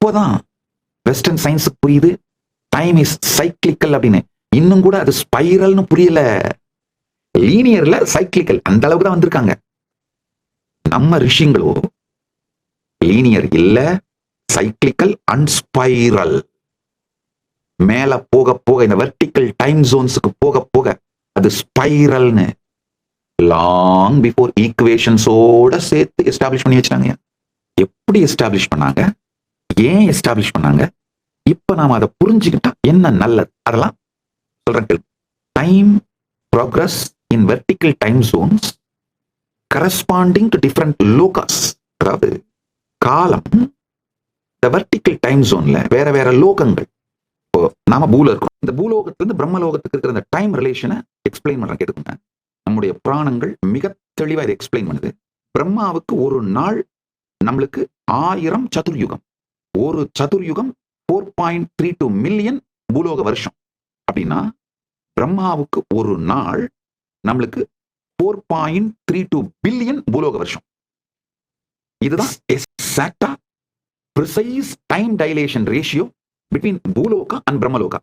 இப்போதான் வெஸ்டர்ன் சயின்ஸுக்கு புரியுது. Time is cyclical அப்படின்னு. இன்னும் கூட அது ஸ்பைரல்னு புரியல. லீனியர்ல சைக்கிளிக்கல் அந்த அளவுக்கு தான் வந்திருக்காங்க. நம்ம ரிஷிங்களோ லீனியர் இல்ல சைக்கிளிக்கல் அண்ட் ஸ்பைரல் மேல போக போக இந்த வெர்டிக்கல் டைம் ஜோன்ஸுக்கு போக போக அது ஸ்பைரல்னு லாங் பிஃபோர் ஈக்குவேஷன்ஸோட சேர்த்து எஸ்டாப்ளிஷ் பண்ணி வச்சாங்க. எப்படி எஸ்டாப்ளிஷ் பண்ணாங்க? ஏன் எஸ்டாப்ளிஷ் பண்ணாங்க? இப்போ நாம் அதை புரிஞ்சுக்கிட்டா என்ன நல்லது? அதெல்லாம் சொல்றேன் time progress in vertical time zones corresponding to different லோகாஸ் அதாவது காலம் இந்த வெர்டிக்கல் டைம் ஜோன்ல வேற வேற லோகங்கள். இப்போ நாம பூல இருக்கோம். இந்த பூலோகத்திலிருந்து பிரம்மலோகத்துக்கு இருக்கிற அந்த டைம் ரிலேஷனை எக்ஸ்பிளைன் பண்றேன் கேட்டுக்கோங்க நம்முடைய புராணங்கள் மிக தெளிவாக இதை எக்ஸ்பிளைன் பண்ணுது. பிரம்மாவுக்கு ஒரு நாள் நம்மளுக்கு ஆயிரம் சதுர்யுகம். ஒரு சதுர்யுகம் four point three two million பூலோக வருஷம். அப்படின்னா பிரம்மாவுக்கு ஒரு நாள் நம்மளுக்கு four point three two billion பூலோக வருஷம். இதுதான் எக்ஸாக்டா precise time dilation ratio between Bhuloka and Brahmaloka.